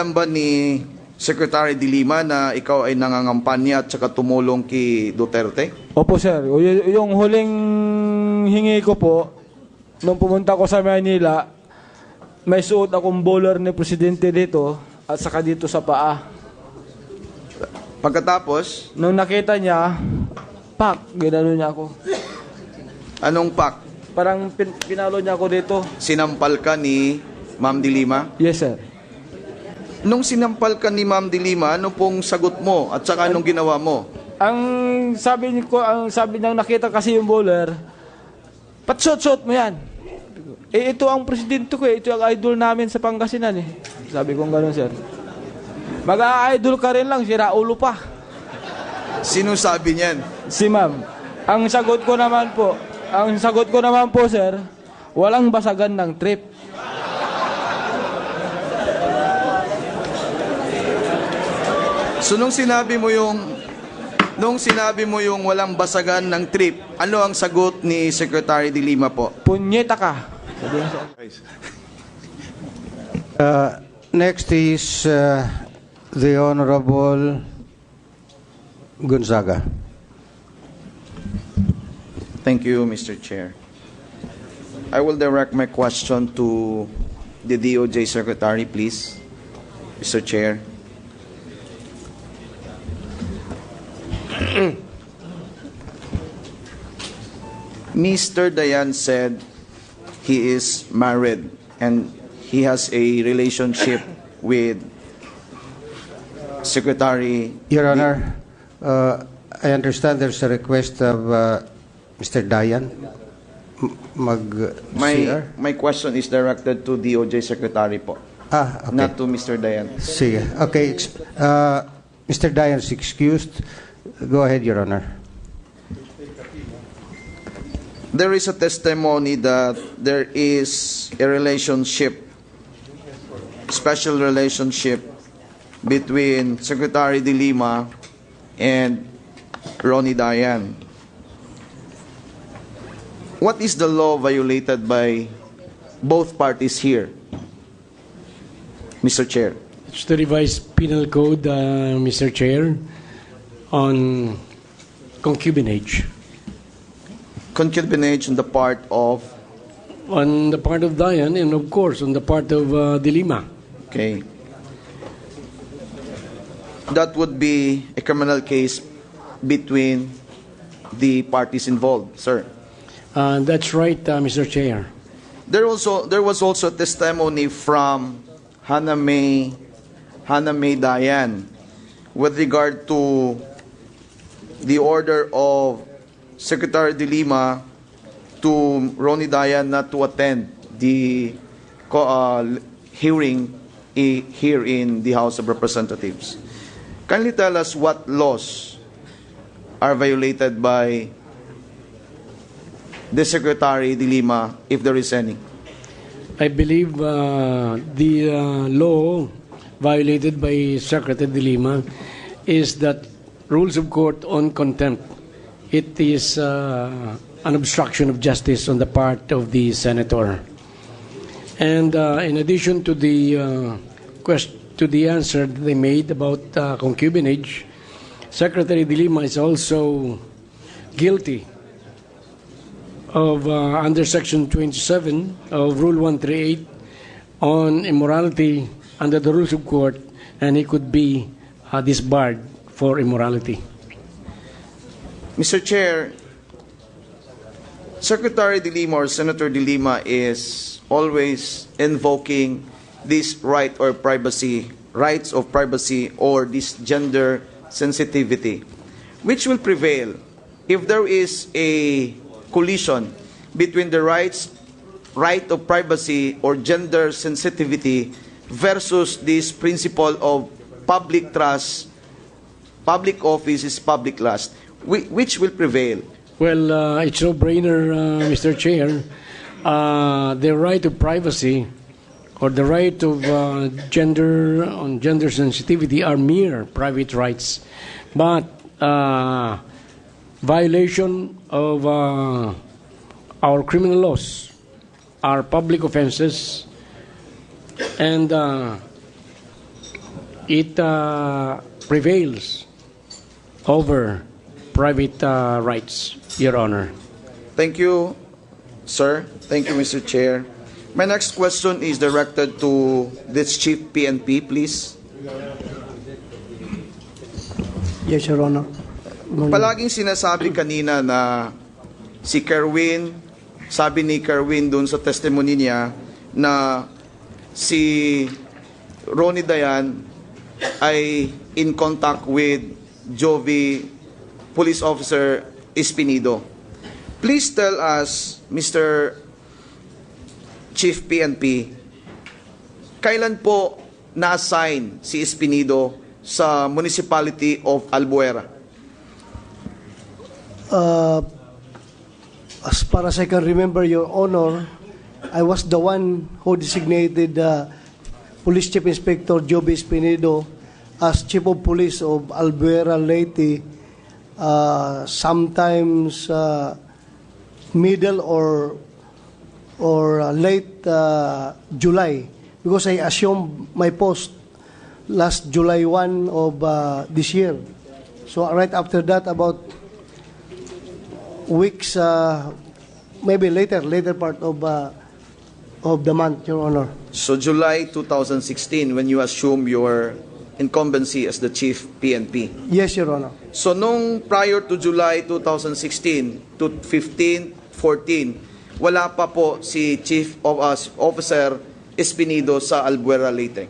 Alam ba ni Secretary de Lima na ikaw ay nangangampanya at saka tumulong kay Duterte? Opo sir, y- yung huling hingi ko po, nung pumunta ko sa Manila, may suot akong bowler ni Presidente dito at saka dito sa paa. Pagkatapos, Nung nakita niya, pak, ginano niya ako. anong pak? Parang pin- pinalo niya ako dito. Sinampal ka ni Ma'am de Lima? Yes sir. Nung sinampal ka ni Ma'am de Lima, ano pong sagot mo at saka anong ginawa mo? Ang sabi ni ko, ang sabi niya nakita kasi yung bowler, patsot-sot mo yan. Eh ito ang presidente ko eh, ito ang idol namin sa Pangasinan eh. Sabi ko gano'n sir. Mag-idol ka rin lang, sira ulo pa. Sino sabi niyan? Si ma'am. Ang sagot ko naman po, ang sagot ko naman po sir, walang basagan ng trip. So nung sinabi mo yung nung sinabi mo yung walang basagan ng trip, ano ang sagot ni Secretary de Lima po? Punyeta ka. Uh, next is uh, the Honorable Gonzaga. Thank you, Mr. Chair. I will direct my question to the DOJ Secretary, please. Mr. Chair. Mr. Dayan said he is married and he has a relationship with Secretary Your Honor, uh, I understand there's a request of uh, Mr. Dayan mag My CR? my question is directed to DOJ Secretary po, Ah, okay. not to Mr. Dayan. Sige. Okay. Uh, Mr. Dayan is excused. Go ahead, Your Honor. There is a testimony that there is a relationship, special relationship between Secretary de Lima and Ronnie Dayan. What is the law violated by both parties here? Mr. Chair. It's the revised penal code, uh, Mr. Chair, on concubinage. Concubinage on the part of, On the part of Diane and of course on the part of uh, De Lima. okay, that would be a criminal case between the parties involved, sir. Uh, that's right, uh, Mr. Chair. There also there was also testimony from Hannah May Hannah May Dayan with regard to the order of Secretary de Lima to Ronnie Dayan not to attend the uh, hearing here in the House of Representatives. You tell us what laws are violated by the Secretary de Lima, if there is any? I believe uh, the uh, law violated by Secretary De Lima is that rules of court on contempt. It is uh, an obstruction of justice on the part of the senator. And uh, in addition to the uh, quest- to the answer they made about uh, concubinage, Secretary De Lima is also guilty of uh, under Section 27 of Rule 138 on immorality under the rules of court, and he could be uh, disbarred for immorality. Mr. Chair, Secretary de Lima or Senator de Lima is always invoking this right or privacy, rights of privacy or this gender sensitivity. Which will prevail if there is a collision between the rights, right of privacy or gender sensitivity versus this principle of public trust public office is public lust. Whi- Which will prevail? Well, uh, it's no brainer, uh, Mr. Chair. Uh, the right of privacy or the right of uh, gender on gender sensitivity are mere private rights, but uh, violation of uh, our criminal laws are public offenses, and it prevails over private uh, rights, Your Honor. Thank you, sir. Thank you, Mr. Chair. My next question is directed to this Chief PNP, please. Yes, Your Honor. Palaging sinasabi kanina na si Kerwin, sabi ni Kerwin doon sa testimony niya na si Ronnie Dayan ay in contact with Jovi Police Officer Espinido. Please tell us, Mr. Chief PNP, kailan po na-assign si Espinido sa Municipality of Albuera? Uh, as far as I can remember, Your Honor, I was the one who designated uh, Police Chief Inspector Joby Espinedo as Chief of Police of Albuera Leyte uh, sometimes uh, middle or or uh, late uh, July because I assumed my post last July 1 of uh, this year. So right after that, about weeks, uh, maybe later, later part of uh, of the month, Your Honor. So July 2016 when you assume your incumbency as the chief PNP. Yes, Your Honor. So nung prior to July 2016 to 15, 14, wala pa po si Chief of us Officer Espinido sa Albuera Leyte.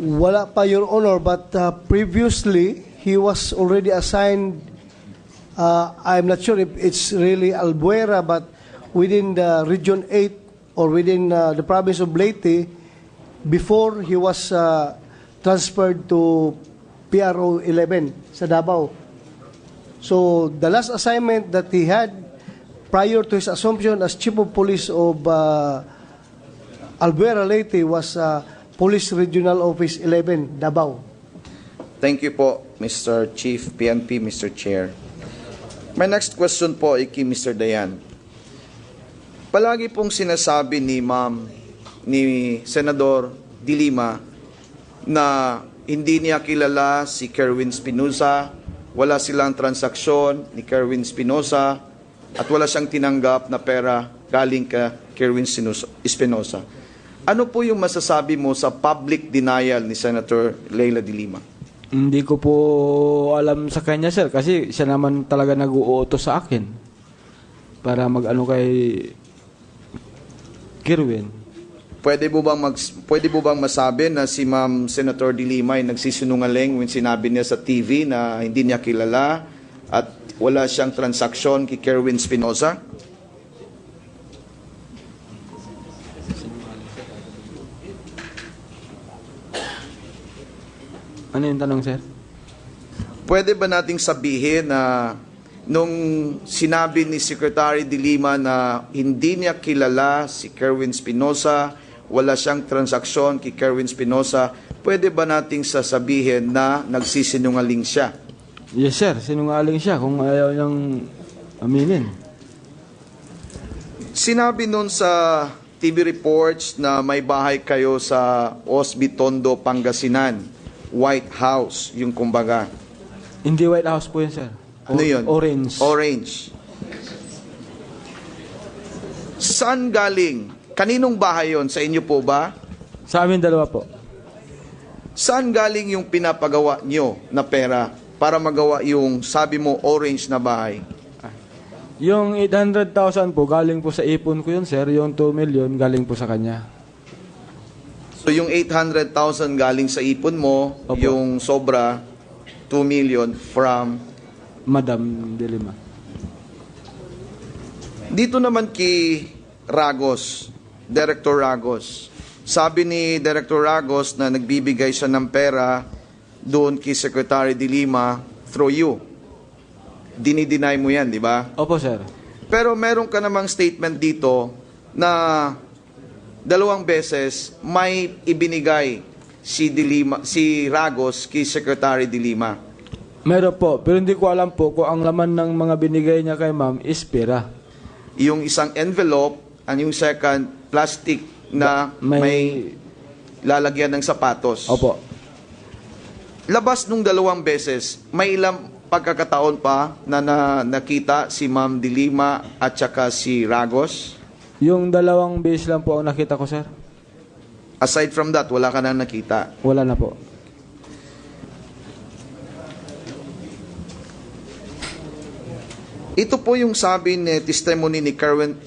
Wala pa, Your Honor, but uh, previously, he was already assigned, uh, I'm not sure if it's really Albuera, but within the Region 8 or within uh, the province of Leyte, before he was uh, transferred to PRO 11 sa Davao. So, the last assignment that he had prior to his assumption as Chief of Police of uh, Albuera Leyte was uh, Police Regional Office 11, Davao. Thank you po, Mr. Chief PNP, Mr. Chair. My next question po ay kay Mr. Dayan. Palagi pong sinasabi ni Ma'am, ni Senador Dilima, na hindi niya kilala si Kerwin Spinoza, wala silang transaksyon ni Kerwin Spinoza, at wala siyang tinanggap na pera galing ka Kerwin Spinoza-. Ano po yung masasabi mo sa public denial ni Senator Leila de Lima? Hindi ko po alam sa kanya, sir, kasi siya naman talaga nag-uutos sa akin para mag-ano kay Kirwin. Pwede mo bang mag, pwede mo bang masabi na si Ma'am Senator de Lima ay nagsisinungaling when sinabi niya sa TV na hindi niya kilala at wala siyang transaksyon kay Kerwin Spinoza? Ano yung tanong, sir? Pwede ba nating sabihin na nung sinabi ni Secretary de Lima na hindi niya kilala si Kerwin Spinoza, wala siyang transaksyon kay Kerwin Spinoza, pwede ba nating sasabihin na nagsisinungaling siya? Yes, sir. Sinungaling siya kung ayaw niyang aminin. Sinabi nun sa TV reports na may bahay kayo sa Osbitondo, Pangasinan, White House, yung kumbaga. Hindi White House po yun, sir. O- Ano yun? Orange. Orange. Saan galing? Kaninong bahay yon? Sa inyo po ba? Sa amin dalawa po. Saan galing yung pinapagawa nyo na pera para magawa yung sabi mo orange na bahay? Yung 800,000 po, galing po sa ipon ko yun, sir. Yung 2 million, galing po sa kanya. So yung 800,000 galing sa ipon mo, Opo. yung sobra 2 million from Madam Delima. Dito naman kay Ragos, Director Ragos. Sabi ni Director Ragos na nagbibigay siya ng pera doon kay Secretary de Lima through you. Dinideny mo yan, di ba? Opo, sir. Pero meron ka namang statement dito na dalawang beses may ibinigay si de Lima, si Ragos kay Secretary de Lima. Meron po. Pero hindi ko alam po kung ang laman ng mga binigay niya kay ma'am is pera. Yung isang envelope, and yung second plastic na May- may lalagyan ng sapatos. Opo. labas nung dalawang beses, may ilang pagkakataon pa na, na nakita si Ma'am Dilima at saka si Ragos? Yung dalawang base lang po ang nakita ko, sir. Aside from that, wala ka nang nakita. Wala na po. Ito po yung sabi ni testimony ni Kerwin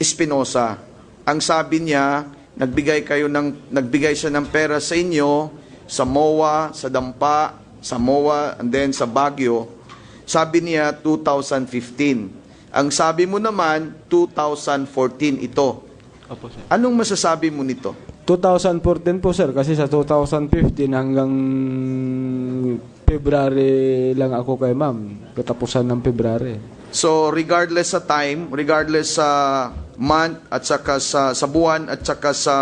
Espinosa. Ang sabi niya, nagbigay kayo ng nagbigay siya ng pera sa inyo sa MOA, sa Dampa, sa MOA and then sa Baguio. Sabi niya 2015. Ang sabi mo naman 2014 ito. Opo, sir. Anong masasabi mo nito? 2014 po, sir. Kasi sa 2015 hanggang February lang ako kay ma'am. Katapusan ng February. So regardless sa time, regardless sa month at saka sa, sa buwan at saka sa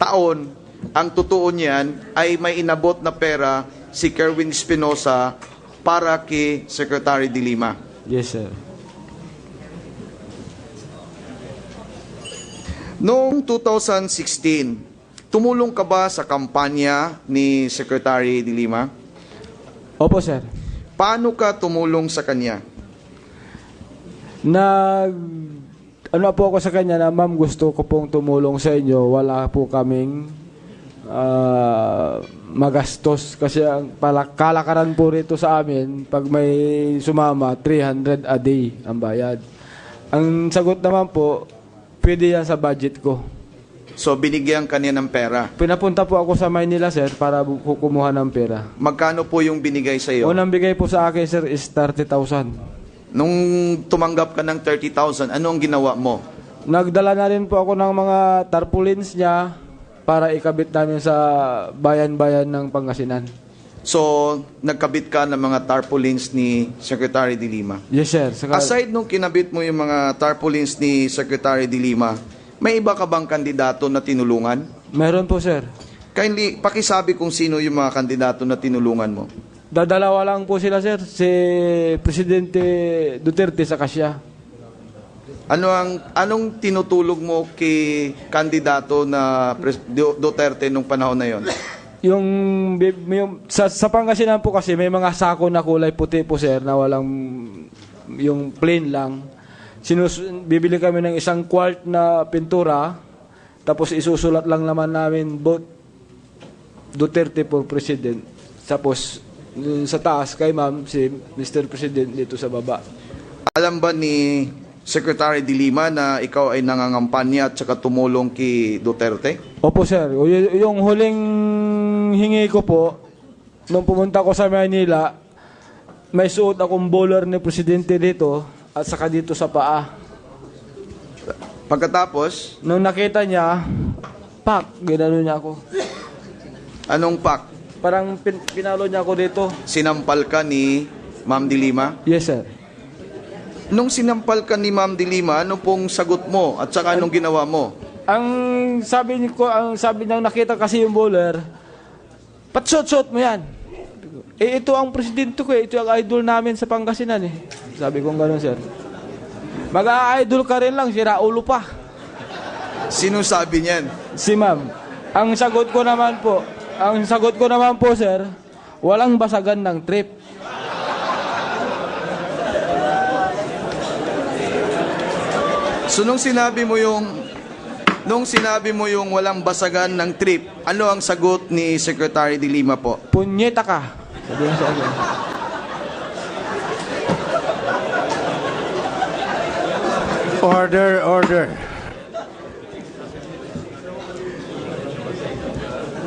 taon, ang totoo niyan ay may inabot na pera si Kerwin Espinosa para kay Secretary de Lima. Yes, sir. Noong 2016, tumulong ka ba sa kampanya ni Secretary de Lima? Opo, sir. Paano ka tumulong sa kanya? Nag... Ano po ako sa kanya na, ma'am, gusto ko pong tumulong sa inyo. Wala po kaming ah, magastos. Kasi ang kalakaran po rito sa amin, pag may sumama, 300 a day ang bayad. Ang sagot naman po, pwede yan sa budget ko. So binigyan ka niya ng pera. Pinapunta po ako sa Maynila, sir, para kumuha ng pera. Magkano po yung binigay sa iyo? Unang bigay po sa akin, sir, is 30,000. Nung tumanggap ka ng 30,000, ano ang ginawa mo? Nagdala na rin po ako ng mga tarpaulins niya para ikabit namin sa bayan-bayan ng Pangasinan. So, nagkabit ka ng mga tarpaulins ni Secretary de Lima. Yes, sir. Saka, Aside nung kinabit mo yung mga tarpaulins ni Secretary de Lima, may iba ka bang kandidato na tinulungan? meron po, sir. Kindly, pakisabi kung sino yung mga kandidato na tinulungan mo. Dadalawa lang po sila, sir. Si Presidente Duterte sa kasya. Ano ang anong tinutulog mo kay kandidato na Pres- Du- Duterte nung panahon na yon? Yung, bi- yung sa, sa Pangasinan po kasi may mga sako na kulay puti po, sir, na walang yung plain lang. Sinus, bibili kami ng isang quart na pintura, tapos isusulat lang naman namin both Duterte for President. Tapos sa taas kay ma'am si Mr. President dito sa baba. Alam ba ni Secretary de Lima na ikaw ay nangangampanya at saka tumulong kay Duterte? Opo sir, O, y- yung huling hingi ko po nung pumunta ko sa Manila, may suot akong bowler ni presidente dito at saka dito sa paa. Pagkatapos, Nung nakita niya, pak, ginano niya ako. anong pak? Parang pin, pinalo niya ako dito. Sinampal ka ni Ma'am de Lima? Yes sir. Nung sinampal ka ni Ma'am de Lima, ano pong sagot mo at saka anong ginawa mo? Ang sabi ni ko, ang sabi niyang nakita kasi yung bowler, patsot-sot mo yan. Eh, ito ang presidente ko eh. Ito ang idol namin sa Pangasinan eh. Sabi ko gano'n, sir. Mag-idol ka rin lang, sira ulo pa. Sino sabi niyan? Si ma'am. Ang sagot ko naman po, ang sagot ko naman po, sir, walang basagan ng trip. So nung sinabi mo yung nung sinabi mo yung walang basagan ng trip, ano ang sagot ni Secretary de Lima po? Punyeta ka. Sabi niya sa akin. Order, order.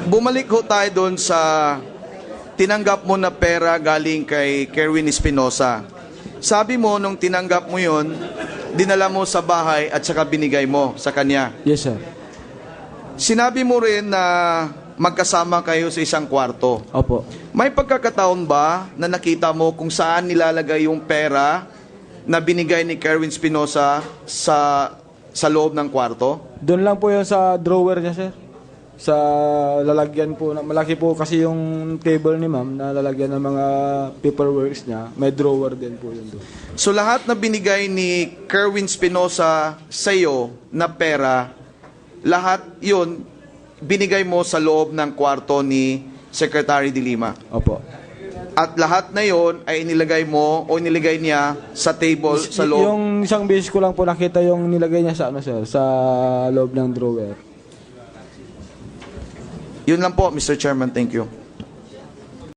Bumalik ho tayo doon sa tinanggap mo na pera galing kay Kerwin Espinosa. Sabi mo nung tinanggap mo yon, dinala mo sa bahay at saka binigay mo sa kanya. Yes, sir. Sinabi mo rin na magkasama kayo sa isang kwarto. Opo. May pagkakataon ba na nakita mo kung saan nilalagay yung pera na binigay ni Kerwin Espinosa sa sa loob ng kwarto? Doon lang po yun sa drawer niya, sir. Sa lalagyan po, na, malaki po kasi yung table ni ma'am na lalagyan ng mga paperworks niya. May drawer din po yun doon. So lahat na binigay ni Kerwin Spinoza sa iyo na pera, lahat 'yon binigay mo sa loob ng kwarto ni Secretary de Lima. Opo. At lahat na yon ay inilagay mo o inilagay niya sa table sa loob. Yung isang beses ko lang po nakita yung nilagay niya sa ano sir, sa loob ng drawer. Yun lang po, Mr. Chairman. Thank you.